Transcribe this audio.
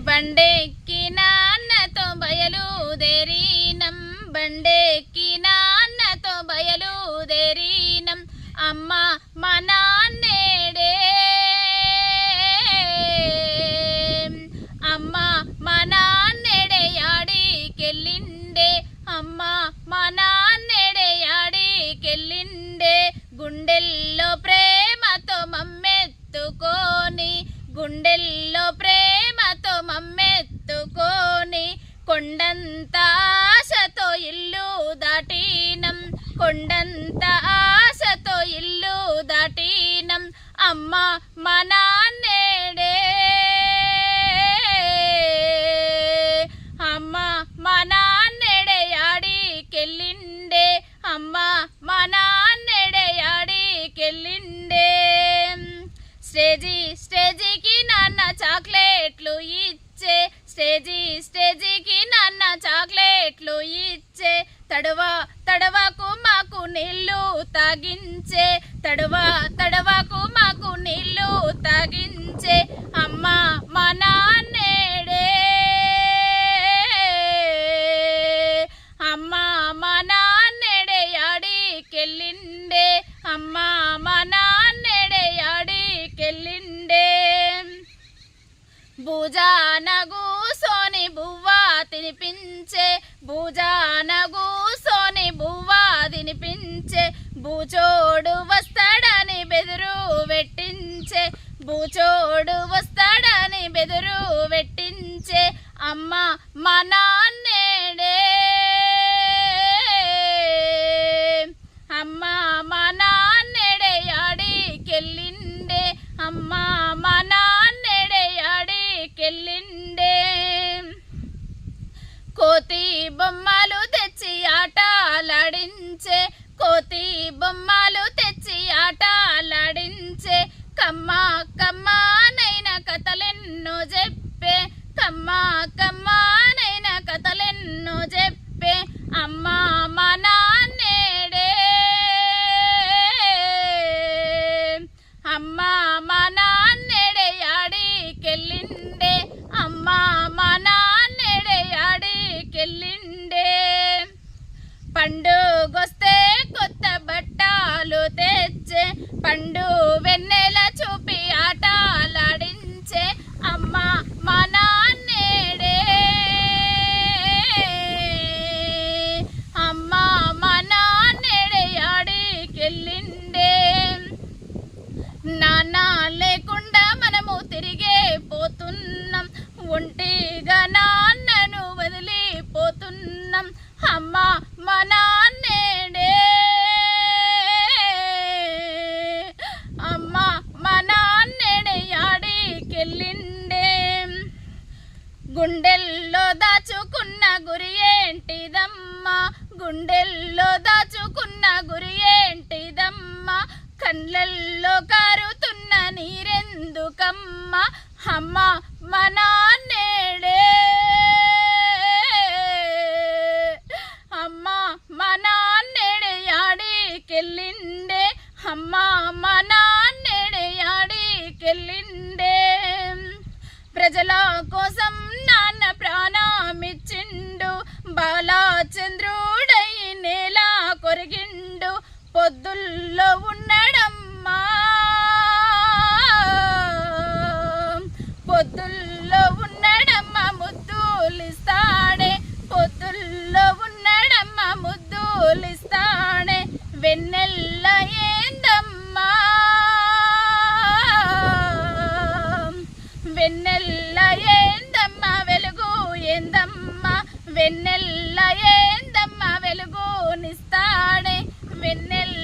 బండెక్కి నాన్నతో బయలుదేరినం బండెక్కి నాన్నతో బయలుదేరినం అమ్మ మా అమ్మ మా నాన్నేడే అమ్మ మా నాన్నెడే యాడికెళ్ళిండే అమ్మ మా నాన్నెడే యాడికెళ్ళిండే స్టేజీ స్టేజీకి నాన్న చాక్లెట్లు తాగించే తడవ తడవకు మాకు నీళ్ళు తాగించే అమ్మ మా నాన్నేడే. అమ్మ మా నాన్నేడే యాడికెళ్ళిండే. అమ్మ మా నాన్నేడే యాడికెళ్ళిండే. భుజాన కూసోని బువ్వా తినిపించే భుజాన కూసోని భూచోడు వస్తాడని బెదురు పెట్టించే భూచోడు వస్తాడని బెదురు పెట్టించే అమ్మ మన పండుగొస్తే కొత్త బట్టాలు తెచ్చే పండు వెన్నెల గుండెల్లో దాచుకున్న గురి ఏంటిదమ్మా? గుండెల్లో దాచుకున్న గురి ఏంటిదమ్మా? కళ్ళల్లో కారుతున్న నీరెందుకమ్మా? అమ్మ నేడే ప్రాణమిచ్చిండు బాలచంద్రుడై నేల కొరిగిండు పొద్దుల్లో ఉన్నాడమ్మా. పొద్దుల్లో ఉన్నాడమ్మా ముద్దులిస్తాడే పొద్దుల్లో ఉన్నాడమ్మా ముద్దులిస్తాడే వెన్నెల్ల ఏందమ్మా. వెన్నెల్ల ఏందమ్మా వెలుగు ఏందమ్మ? వెన్నెల్ల ఏందమ్మ? వెలుగునిస్తాడే వెన్నెల్ల